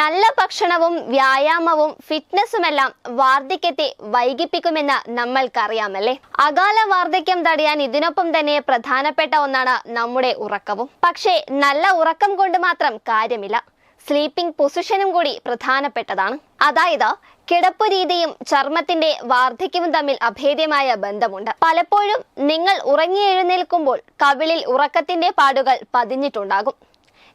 നല്ല ഭക്ഷണവും വ്യായാമവും ഫിറ്റ്നസ്സുമെല്ലാം വാർദ്ധക്യത്തെ വൈകിപ്പിക്കുമെന്ന് നമ്മൾക്കറിയാമല്ലേ? അകാല വാർദ്ധക്യം തടയാൻ ഇതിനൊപ്പം തന്നെ പ്രധാനപ്പെട്ട ഒന്നാണ് നമ്മുടെ ഉറക്കവും. പക്ഷേ നല്ല ഉറക്കം കൊണ്ട് മാത്രം കാര്യമില്ല. സ്ലീപ്പിംഗ് പൊസിഷനും കൂടി പ്രധാനപ്പെട്ടതാണ്. അതായത് കിടപ്പു രീതിയും ചർമ്മത്തിന്റെ വാർദ്ധക്യവും തമ്മിൽ അഭേദ്യമായ ബന്ധമുണ്ട്. പലപ്പോഴും നിങ്ങൾ ഉറങ്ങി എഴുന്നേൽക്കുമ്പോൾ കവിളിൽ ഉറക്കത്തിന്റെ പാടുകൾ പതിഞ്ഞിട്ടുണ്ടാകും.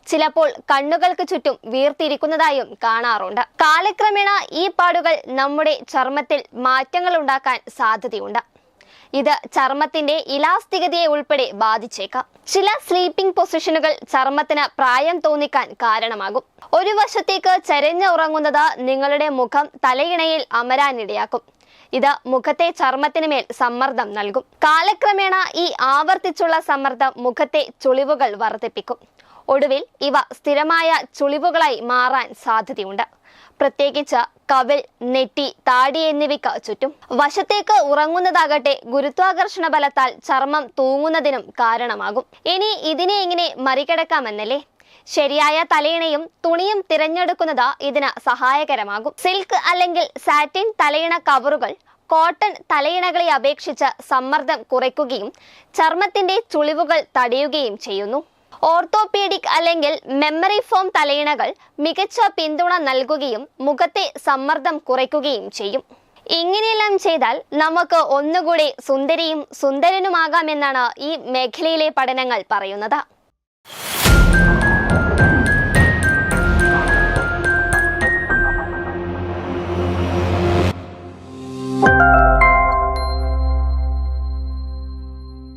ചിലപ്പോൾ കണ്ണുകൾക്ക് ചുറ്റും വീർത്തിരിക്കുന്നതായും കാണാറുണ്ട്. കാലക്രമേണ ഈ പാടുകൾ നമ്മുടെ ചർമ്മത്തിൽ മാറ്റങ്ങൾ ഉണ്ടാക്കാൻ സാധ്യതയുണ്ട്. ഇത് ചർമ്മത്തിന്റെ ഇലാസ്തികതയെ ഉൾപ്പെടെ ബാധിച്ചേക്കാം. ചില സ്ലീപ്പിംഗ് പൊസിഷനുകൾ ചർമ്മത്തിന് പ്രായം തോന്നിക്കാൻ കാരണമാകും. ഒരു വശത്തേക്ക് ചരിഞ്ഞ് ഉറങ്ങുന്നത് നിങ്ങളുടെ മുഖം തലയിണയിൽ അമരാനിടയാക്കും. ഇത് മുഖത്തെ ചർമ്മത്തിന് മേൽ സമ്മർദ്ദം നൽകും. കാലക്രമേണ ഈ ആവർത്തിച്ചുള്ള സമ്മർദ്ദം മുഖത്തെ ചുളിവുകൾ വർദ്ധിപ്പിക്കും. ഒടുവിൽ ഇവ സ്ഥിരമായ ചുളിവുകളായി മാറാൻ സാധ്യതയുണ്ട്. പ്രത്യേകിച്ച് കവിൾ നെറ്റി താടി എന്നിവയ്ക്ക് ചുറ്റും. വശത്തേക്ക് ഉറങ്ങുന്നതാകട്ടെ ഗുരുത്വാകർഷണ ബലത്താൽ ചർമ്മം തൂങ്ങുന്നതിനും കാരണമാകും. ഇനി ഇതിനെ എങ്ങനെ മറികടക്കാമെന്നല്ലേ? ശരിയായ തലയിണയും തുണിയും തിരഞ്ഞെടുക്കുന്നത് ഇതിന് സഹായകരമാകും. സിൽക്ക് അല്ലെങ്കിൽ സാറ്റിൻ തലയിണ കവറുകൾ കോട്ടൺ തലയിണകളെ അപേക്ഷിച്ച് സമ്മർദ്ദം കുറയ്ക്കുകയും ചർമ്മത്തിന്റെ ചുളിവുകൾ തടയുകയും ചെയ്യുന്നു. ഓർത്തോപീഡിക് അല്ലെങ്കിൽ മെമ്മറി ഫോം തലയിണകൾ മികച്ച പിന്തുണ നൽകുകയും മുഖത്തെ സമ്മർദ്ദം കുറയ്ക്കുകയും ചെയ്യും. ഇങ്ങനെയെല്ലാം ചെയ്താൽ നമുക്ക് ഒന്നുകൂടി സുന്ദരിയും സുന്ദരനുമാകാമെന്നാണ് ഈ മേഖലയിലെ പഠനങ്ങൾ പറയുന്നത്.